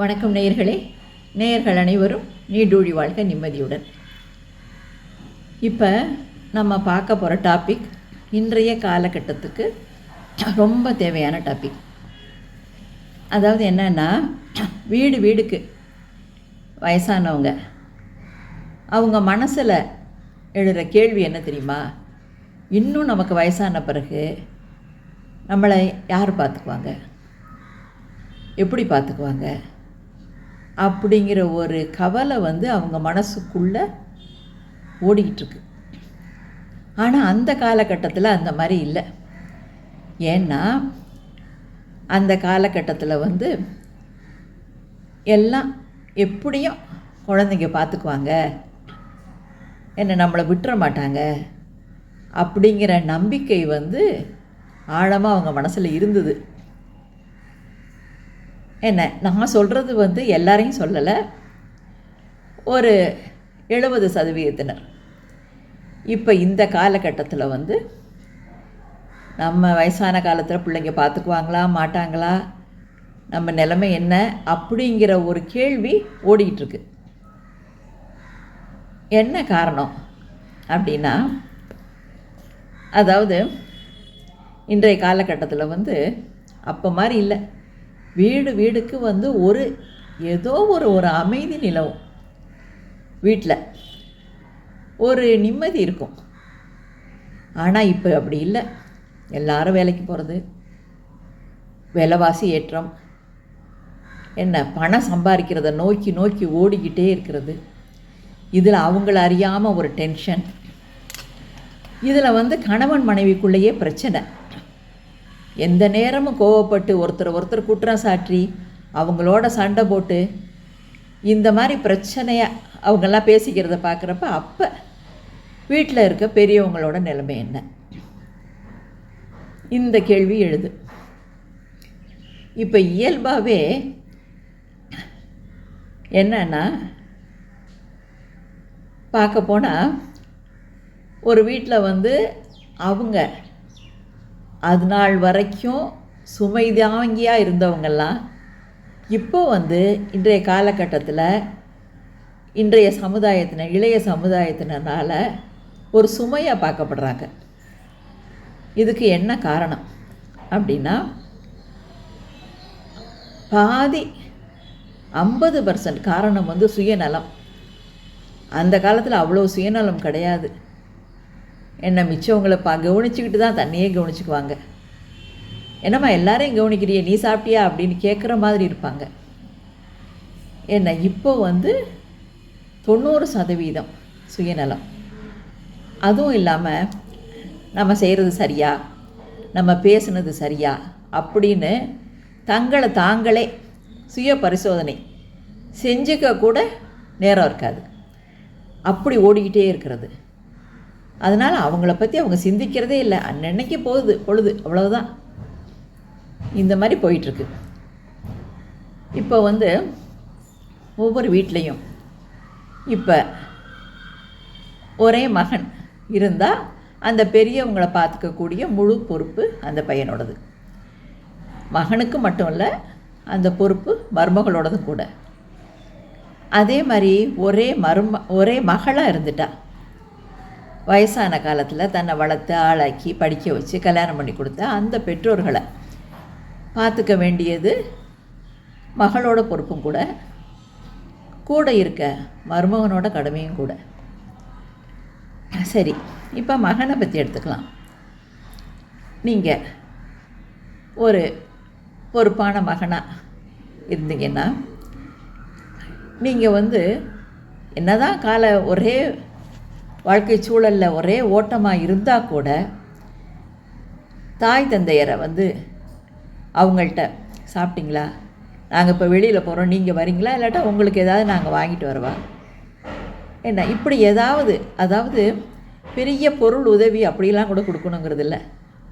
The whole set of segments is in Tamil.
வணக்கம் நேயர்களே. நேயர்கள் அனைவரும் நீடூழி வாழ்க நிம்மதியுடன். இப்போ நம்ம பார்க்க போகிற டாபிக் இன்றைய காலகட்டத்துக்கு ரொம்ப தேவையான டாபிக் அதாவது என்னென்னா வீடு வீடுக்கு வயசானவங்க அவங்க மனசில் எழுகிற கேள்வி என்ன தெரியுமா? இன்னும் நமக்கு வயசான பிறகு நம்மளை யார் பார்த்துக்குவாங்க? எப்படி பார்த்துக்குவாங்க? அப்படிங்கிற ஒரு கவலை வந்து அவங்க மனசுக்குள்ளே ஓடிக்கிட்டுருக்கு. ஆனால் அந்த காலகட்டத்தில் அந்த மாதிரி இல்லை. ஏன்னா அந்த காலகட்டத்தில் வந்து எல்லாம் எப்படியும் குழந்தைங்க பார்த்துக்குவாங்க என்ன நம்மளை விட்டுற மாட்டாங்க. அப்படிங்கிற நம்பிக்கை வந்து ஆழமாக அவங்க மனசில் இருந்தது. என்ன? நான் சொல்கிறது வந்து எல்லாரையும் சொல்லலை. ஒரு எழுபது சதவீதத்தினர். இப்போ இந்த காலகட்டத்தில் வந்து நம்ம வயசான காலத்தில் பிள்ளைங்க பார்த்துக்குவாங்களா மாட்டாங்களா? நம்ம நிலைமை என்ன? அப்படிங்கிற ஒரு கேள்வி ஓடிக்கிட்டுருக்கு. என்ன காரணம் அப்படின்னா அதாவது இன்றைய காலகட்டத்தில் வந்து அப்போ மாதிரி இல்லை. வீடு வீடுக்கு வந்து ஒரு ஏதோ ஒரு ஒரு அமைதி நிலவும். வீட்டில் ஒரு நிம்மதி இருக்கும். ஆனால் இப்போ அப்படி இல்லை. எல்லாரும் வேலைக்கு போகிறது விலைவாசி ஏற்றம் என்ன பணம் சம்பாதிக்கிறத நோக்கி நோக்கி ஓடிக்கிட்டே இருக்கிறது. இதில் அவங்கள அறியாமல் ஒரு டென்ஷன் இதில் வந்து கணவன் மனைவிக்குள்ளேயே பிரச்சனை. எந்த நேரமும் கோவப்பட்டு ஒருத்தர் ஒருத்தர் குற்றம் சாற்றி அவங்களோட சண்டை போட்டு இந்த மாதிரி பிரச்சனையாக அவங்கெல்லாம் பேசிக்கிறத பார்க்குறப்ப அப்போ வீட்டில் இருக்க பெரியவங்களோட நிலைமை என்ன? இந்த கேள்வி எழுது. இப்போ இயல்பாகவே என்னன்னா பார்க்க போனால் ஒரு வீட்டில் வந்து அவங்க அது நாள் வரைக்கும் சுமை தாங்கியாக இருந்தவங்கெல்லாம் இப்போ வந்து இன்றைய காலகட்டத்தில் இன்றைய சமுதாயத்தினர் இளைய சமுதாயத்தினரால் ஒரு சுமையாக பார்க்கப்படுறாங்க. இதுக்கு என்ன காரணம் அப்படின்னா பாதி ஐம்பது பர்சன்ட் காரணம் வந்து சுயநலம். அந்த காலத்தில் அவ்வளோ சுயநலம் கிடையாது. என்னை மிச்சவங்களை பா கவனிச்சுக்கிட்டு தான் தன்னையே கவனிச்சுக்குவாங்க. என்னம்மா எல்லாரையும் கவனிக்கிறியே நீ சாப்பிட்டியா அப்படின்னு கேட்குற மாதிரி இருப்பாங்க. என்ன இப்போ வந்து தொண்ணூறு சதவீதம் சுயநலம். அதுவும் இல்லாமல் நம்ம செய்கிறது சரியா? நம்ம பேசுனது சரியா? அப்படின்னு தங்களை தாங்களே சுய பரிசோதனை செஞ்சுக்க கூட நேரம் இருக்காது. அப்படி ஓடிக்கிட்டே இருக்கிறது. அதனால் அவங்கள பற்றி அவங்க சிந்திக்கிறதே இல்லை. அன்னன்னைக்கு போகுது பொழுது அவ்வளவுதான். இந்த மாதிரி போயிட்டுருக்கு. இப்போ வந்து ஒவ்வொரு வீட்லேயும் இப்போ ஒரே மகன் இருந்தால் அந்த பெரியவங்களை பார்த்துக்கக்கூடிய முழு பொறுப்பு அந்த பையனோடது. மகனுக்கு மட்டும் இல்லை அந்த பொறுப்பு மருமகளோடதும் கூட. அதே மாதிரி ஒரே மரும ஒரே மகளாக இருந்துட்டா வயசான காலத்தில் தன்னை வளர்த்து ஆளாக்கி படிக்க வச்சு கல்யாணம் பண்ணி கொடுத்த அந்த பெற்றோர்களை பார்த்துக்க வேண்டியது மகளோட பொறுப்பும் கூட கூட இருக்க மருமகனோட கடமையும் கூட. சரி இப்போ மகனை பற்றி எடுத்துக்கலாம். நீங்கள் ஒரு பொறுப்பான மகனாக இருந்தீங்கன்னா நீங்கள் வந்து என்னதான் கால ஒரே வாழ்க்கை சூழலில் ஒரே ஓட்டமாக இருந்தால் கூட தாய் தந்தையரை வந்து அவங்கள்ட்ட சாப்பிட்டீங்களா? நாங்கள் இப்போ வெளியில் போகிறோம் நீங்கள் வரீங்களா? இல்லாட்டா உங்களுக்கு ஏதாவது நாங்கள் வாங்கிட்டு வரவா? என்ன இப்படி ஏதாவது அதாவது பெரிய பொருள் உதவி அப்படிலாம் கூட கொடுக்கணுங்கிறது இல்லை.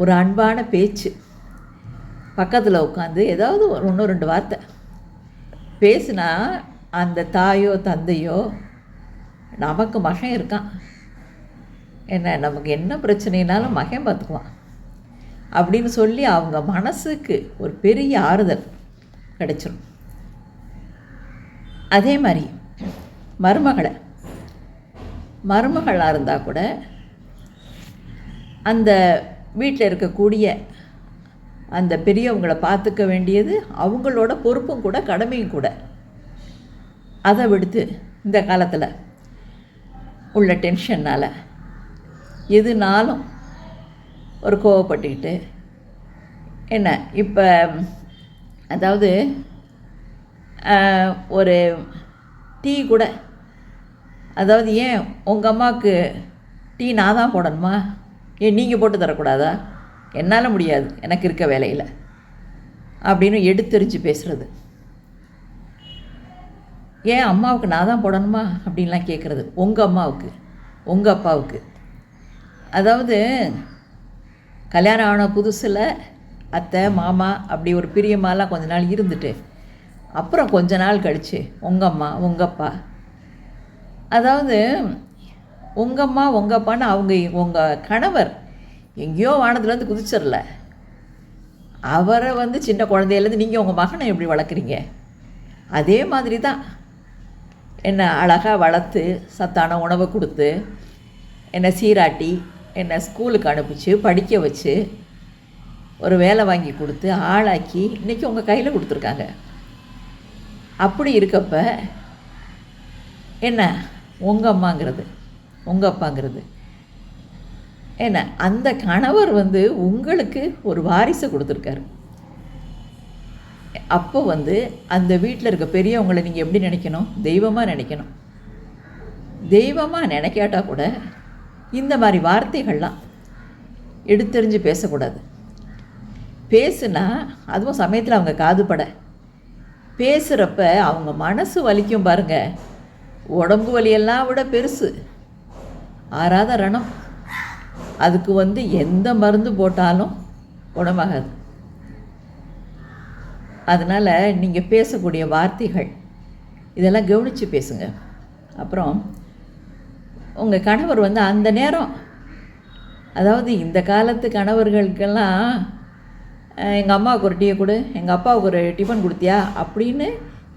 ஒரு அன்பான பேச்சு. பக்கத்தில் உட்காந்து ஏதாவது ஒரு ஒன்று ரெண்டு வார்த்தை. பேசுனா அந்த தாயோ தந்தையோ நமக்கு மகன் இருக்கான். என்ன நமக்கு என்ன பிரச்சனைனாலும் மகன் பார்த்துக்குவான். அப்படின்னு சொல்லி அவங்க மனசுக்கு ஒரு பெரிய ஆறுதல் கிடச்சிடும் அதே மாதிரி மருமகளை. மருமகளாக இருந்தால் கூட அந்த வீட்டில் இருக்கக்கூடிய அந்த பெரியவங்களை பார்த்துக்க வேண்டியது அவங்களோட பொறுப்பும் கூட கடமையும் கூட. அதை விடுத்து இந்த காலத்தில் உள்ள டென்ஷன்னால் எதுனாலும் ஒரு கோவப்பட்டுக்கிட்டு என்ன இப்போ அதாவது ஒரு டீ கூட அதாவது ஏன் உங்கள் அம்மாவுக்கு டீ நான் தான் போடணுமா? ஏன் நீங்கள் போட்டு தரக்கூடாதா? என்னால் முடியாது எனக்கு இருக்க வேலையில் அப்படின்னு எடுத்தெறிஞ்சு பேசுகிறது ஏன் அம்மாவுக்கு நான் தான் போடணுமா? அப்படின்லாம் கேட்குறது உங்கள் அம்மாவுக்கு உங்கள் அப்பாவுக்கு. அதாவது கல்யாணம் ஆன புதுசில் அத்தை மாமா அப்படி ஒரு பிரியமாலாம் கொஞ்ச நாள் இருந்துட்டு அப்புறம் கொஞ்ச நாள் கழித்து உங்கள் அம்மா உங்கள் அப்பா. அதாவது உங்கள் அம்மா உங்கள் அப்பான்னு அவங்க உங்கள் கணவர் எங்கேயோ வானத்துலேருந்து குதிச்சிடல. அவரை வந்து சின்ன குழந்தையிலேருந்து நீங்கள் உங்கள் மகனை எப்படி வளர்க்குறீங்க? அதே மாதிரி தான் என்னை அழகாக வளர்த்து சத்தான உணவை கொடுத்து என்னை சீராட்டி என்னை ஸ்கூலுக்கு அனுப்பிச்சு படிக்க வச்சு ஒரு வேலை வாங்கி கொடுத்து ஆளாக்கி இன்றைக்கி உங்கள் கையில் கொடுத்துருக்காங்க. அப்படி இருக்கப்ப என்ன? உங்கள் அம்மாங்கிறது உங்கள் அப்பாங்கிறது. என்ன? அந்த கணவர் வந்து உங்களுக்கு ஒரு வாரிசை கொடுத்துருக்காரு. அப்போ வந்து அந்த வீட்டில் இருக்க பெரியவங்களை நீங்கள் எப்படி நினைக்கணும்? தெய்வமாக நினைக்கணும். தெய்வமாக நினைக்காட்டா கூட இந்த மாதிரி வார்த்தைகள்லாம் எடுத்தெறிஞ்சு பேசக்கூடாது. பேசுனா அதுவும் சமயத்தில் அவங்க காதுபட. பேசுகிறப்ப அவங்க மனசு வலிக்கும் பாருங்கள் உடம்பு வலியெல்லாம் விட பெருசு. ஆறாத ரணம். அதுக்கு வந்து எந்த மருந்து போட்டாலும் குணமாகாது. அதனால் நீங்கள் பேசக்கூடிய வார்த்தைகள் இதெல்லாம் கவனித்து பேசுங்க. அப்புறம் உங்கள் கணவர் வந்து அந்த நேரம் அதாவது இந்த காலத்து கணவர்களுக்கெல்லாம் எங்கள் அம்மாவுக்கு ஒரு டீயை கொடு எங்கள் அப்பாவுக்கு ஒரு டிஃபன் கொடுத்தியா? அப்படின்னு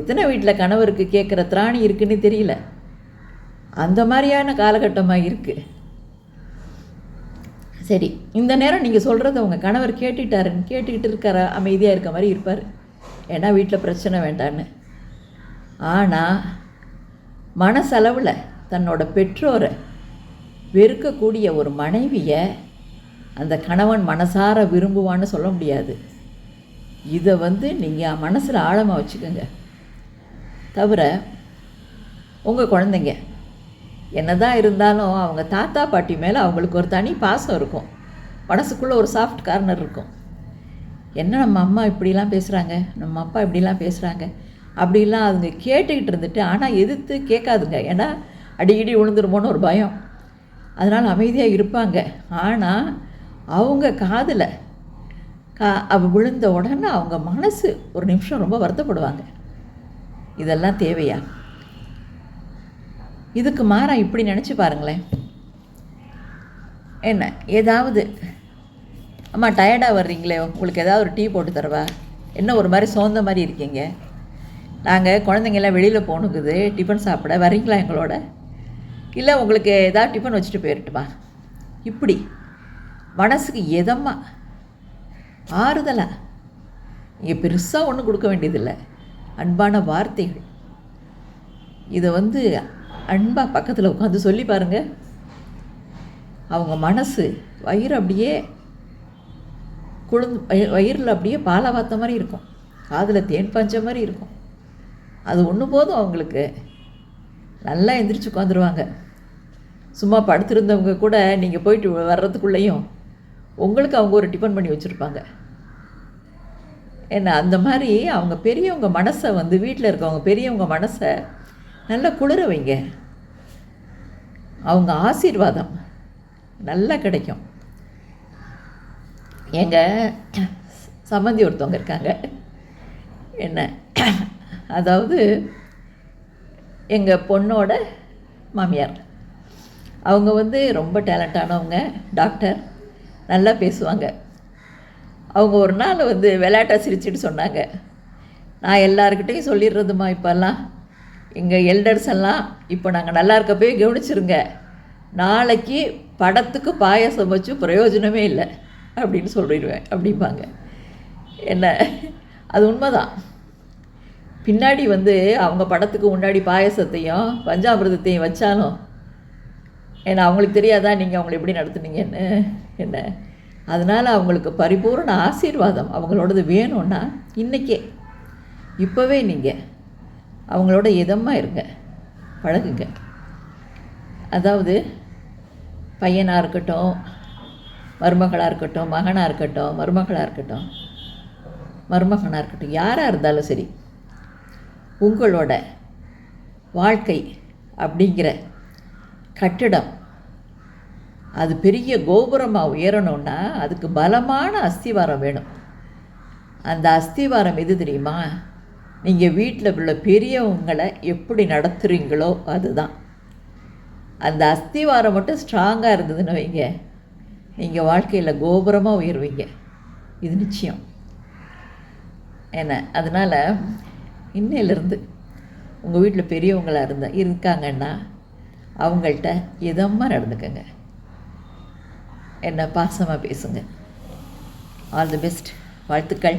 எத்தனை வீட்டில் கணவருக்கு கேட்குற திராணி இருக்குன்னு தெரியல. அந்த மாதிரியான காலகட்டமாக இருக்குது சரி இந்த நேரம் நீங்கள் சொல்கிறத உங்கள் கணவர் கேட்டுட்டாருன்னு கேட்டுக்கிட்டு இருக்கிற அமைதியாக இருக்க மாதிரி இருப்பார். ஏன்னா வீட்டில் பிரச்சனை வேண்டான்னு. ஆனால் மனசளவில் தன்னோட பெற்றோரை வெறுக்கக்கூடிய ஒரு மனைவியை அந்த கணவன் மனசார விரும்புவான்னு சொல்ல முடியாது. இதை வந்து நீங்கள் மனசில் ஆழமாக வச்சுக்கோங்க. தவிர உங்கள் குழந்தைங்க என்னதான் இருந்தாலும் அவங்க தாத்தா பாட்டி மேலே அவங்களுக்கு ஒரு தனி பாசம் இருக்கும். மனசுக்குள்ளே ஒரு சாஃப்ட் கார்னர் இருக்கும். என்ன நம்ம அம்மா இப்படிலாம் பேசுகிறாங்க நம்ம அப்பா இப்படிலாம் பேசுகிறாங்க அப்படிலாம் அதுங்க கேட்டுக்கிட்டு இருந்துட்டு ஆனால் எதிர்த்து கேட்காதுங்க. ஏன்னா அடிக்கடி விழுந்துருமோன்னு ஒரு பயம். அதனால் அமைதியாக இருப்பாங்க. ஆனால் அவங்க காதில் கா அவ விழுந்த உடனே அவங்க மனசு ஒரு நிமிஷம் ரொம்ப வருத்தப்படுவாங்க. இதெல்லாம் தேவையா? இதுக்கு மாறா இப்படி நினச்சி பாருங்களேன். என்ன ஏதாவது அம்மா டயர்டாக வர்றீங்களே? உங்களுக்கு ஏதாவது ஒரு டீ போட்டு தரவா? என்ன ஒரு மாதிரி சோர்ந்த மாதிரி இருக்கீங்க? நாங்கள் குழந்தைங்கெல்லாம் வெளியில் போகணுக்குது டிஃபன் சாப்பிட வர்றீங்களா எங்களோட? இல்லை உங்களுக்கு ஏதாவது டிஃபன் வச்சுட்டு போயிடட்டுமா இப்படி. மனசுக்கு எதமா ஆறுதலா? நீங்கள் பெருசாக ஒன்றும் கொடுக்க வேண்டியதில்லை. அன்பான வார்த்தைகள். இதை வந்து அன்பாக பக்கத்தில் உட்காந்து சொல்லி பாருங்க. அவங்க மனசு வயிறு அப்படியே குழுந்து வயிறில் அப்படியே பாலை வாத்த மாதிரி இருக்கும். காதில் தேன் பஞ்ச மாதிரி இருக்கும். அது ஒன்று போதும் அவங்களுக்கு. நல்லா எந்திரிச்சு உட்காந்துருவாங்க சும்மா படுத்திருந்தவங்க கூட நீங்கள் போயிட்டு வர்றதுக்குள்ளேயும் உங்களுக்கு அவங்க ஒரு டிஃபன் பண்ணி வச்சுருப்பாங்க. என்ன அந்த மாதிரி அவங்க பெரியவங்க மனசை வந்து வீட்டில் இருக்கவங்க பெரியவங்க மனசை நல்லா குளிர வைங்க. அவங்க ஆசீர்வாதம் நல்லா கிடைக்கும். எங்கள் சம்மந்தி ஒருத்தவங்க இருக்காங்க. என்ன அதாவது எங்கள் பொண்ணோட மாமியார். அவங்க வந்து ரொம்ப டேலண்டானவங்க டாக்டர் நல்லா பேசுவாங்க. அவங்க ஒரு நாள் வந்து விளையாட்டாக சிரிச்சுட்டு சொன்னாங்க. நான் எல்லாருக்கிட்டையும் சொல்லிடுறதுமா இப்போல்லாம். எங்கள் எல்டர்ஸ் எல்லாம் இப்போ நாங்கள் நல்லா இருக்கப்பவே கவனிச்சிருங்க. நாளைக்கு படத்துக்கு பாயாசம் வச்சு பிரயோஜனமே இல்லை. அப்படின்னு சொல்லிடுவேன் அப்படிம்பாங்க. என்ன? அது உண்மைதான். பின்னாடி வந்து அவங்க படத்துக்கு முன்னாடி பாயசத்தையும் பஞ்சாமிரதத்தையும் வச்சாலும் ஏன்னா அவங்களுக்கு தெரியாதா நீங்கள் அவங்களை எப்படி நடத்துனீங்கன்னு? என்ன? அதனால் அவங்களுக்கு பரிபூர்ண ஆசீர்வாதம் அவங்களோடது வேணும்னா இன்றைக்கே இப்போவே நீங்கள் அவங்களோட இதமாக இருங்க. பழகுங்க. அதாவது பையனாக இருக்கட்டும் மருமகளாக இருக்கட்டும் மகனாக இருக்கட்டும் மருமகளாக இருக்கட்டும் மருமகனாக இருக்கட்டும் யாராக இருந்தாலும் சரி உங்களோட வாழ்க்கை அப்படிங்கிற கட்டிடம் அது பெரிய கோபுரமாக உயரணும்னா அதுக்கு பலமான அஸ்திவாரம் வேணும். அந்த அஸ்திவாரம் எது தெரியுமா? நீங்கள் வீட்டில் உள்ள பெரியவங்களை எப்படி நடத்துகிறீங்களோ அதுதான். அந்த அஸ்திவாரம் மட்டும் ஸ்ட்ராங்காக இருந்ததுன்னு வைங்க. நீங்கள் வாழ்க்கையில் கோபுரமாக உயர்வீங்க. இது நிச்சயம். என்ன? அதனால் இன்னையிலேருந்து உங்கள் வீட்டில் பெரியவங்களாக இருந்தால் இருக்காங்கன்னா அவங்கள்ட்ட இதமாக நடந்துக்கங்க. என்னை பாசமாக பேசுங்க. ஆல் தி பெஸ்ட் வாழ்த்துக்கள்.